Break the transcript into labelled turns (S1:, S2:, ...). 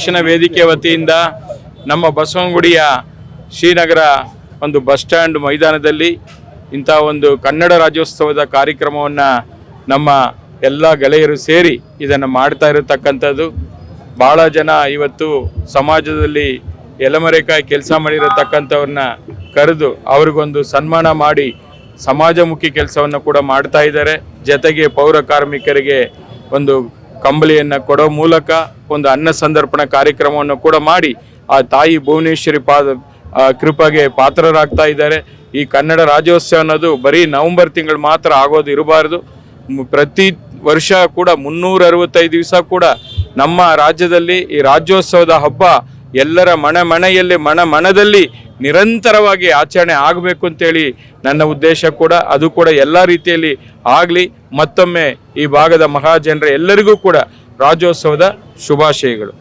S1: ರಕ್ಷಣಾ ವೇದಿಕೆ ವತಿಯಿಂದ ನಮ್ಮ ಬಸವನಗುಡಿಯ ಶ್ರೀನಗರ ಒಂದು ಬಸ್ ಸ್ಟ್ಯಾಂಡ್ ಮೈದಾನದಲ್ಲಿ ಇಂಥ ಒಂದು ಕನ್ನಡ ರಾಜ್ಯೋತ್ಸವದ ಕಾರ್ಯಕ್ರಮವನ್ನು ನಮ್ಮ ಎಲ್ಲ ಗೆಳೆಯರು ಸೇರಿ ಇದನ್ನು ಮಾಡ್ತಾ ಇರತಕ್ಕಂಥದ್ದು. ಭಾಳ ಜನ ಇವತ್ತು ಸಮಾಜದಲ್ಲಿ ಎಲೆಮರೆಕಾಯಿ ಕೆಲಸ ಮಾಡಿರತಕ್ಕಂಥವ್ರನ್ನ ಕರೆದು ಅವ್ರಿಗೊಂದು ಸನ್ಮಾನ ಮಾಡಿ ಸಮಾಜಮುಖಿ ಕೆಲಸವನ್ನು ಕೂಡ ಮಾಡ್ತಾ ಇದ್ದಾರೆ. ಜೊತೆಗೆ ಪೌರ ಕಾರ್ಮಿಕರಿಗೆ ಒಂದು ಕಂಬಳಿಯನ್ನು ಕೊಡೋ ಮೂಲಕ ಒಂದು ಅನ್ನ ಸಂದರ್ಪಣ ಕಾರ್ಯಕ್ರಮವನ್ನು ಕೂಡ ಮಾಡಿ ಆ ತಾಯಿ ಭುವನೇಶ್ವರಿ ಪಾದ ಕೃಪೆಗೆ ಪಾತ್ರರಾಗ್ತಾ ಇದ್ದಾರೆ. ಈ ಕನ್ನಡ ರಾಜ್ಯೋತ್ಸವ ಅನ್ನೋದು ಬರೀ ನವೆಂಬರ್ ತಿಂಗಳು ಮಾತ್ರ ಆಗೋದು ಇರಬಾರ್ದು. ಪ್ರತಿ ವರ್ಷ ಕೂಡ ಮುನ್ನೂರ ಅರವತ್ತೈದು ದಿವಸ ಕೂಡ ನಮ್ಮ ರಾಜ್ಯದಲ್ಲಿ ಈ ರಾಜ್ಯೋತ್ಸವದ ಹಬ್ಬ ಎಲ್ಲರ ಮನೆ ಮನೆಯಲ್ಲಿ, ಮನ ಮನದಲ್ಲಿ ನಿರಂತರವಾಗಿ ಆಚರಣೆ ಆಗಬೇಕು ಅಂತೇಳಿ ನನ್ನ ಉದ್ದೇಶ ಕೂಡ, ಅದು ಕೂಡ ಎಲ್ಲ ರೀತಿಯಲ್ಲಿ ಆಗಲಿ. ಮತ್ತೊಮ್ಮೆ ಈ ಭಾಗದ ಮಹಾಜನರ ಎಲ್ಲರಿಗೂ ಕೂಡ ರಾಜ್ಯೋತ್ಸವದ ಶುಭಾಶಯಗಳು.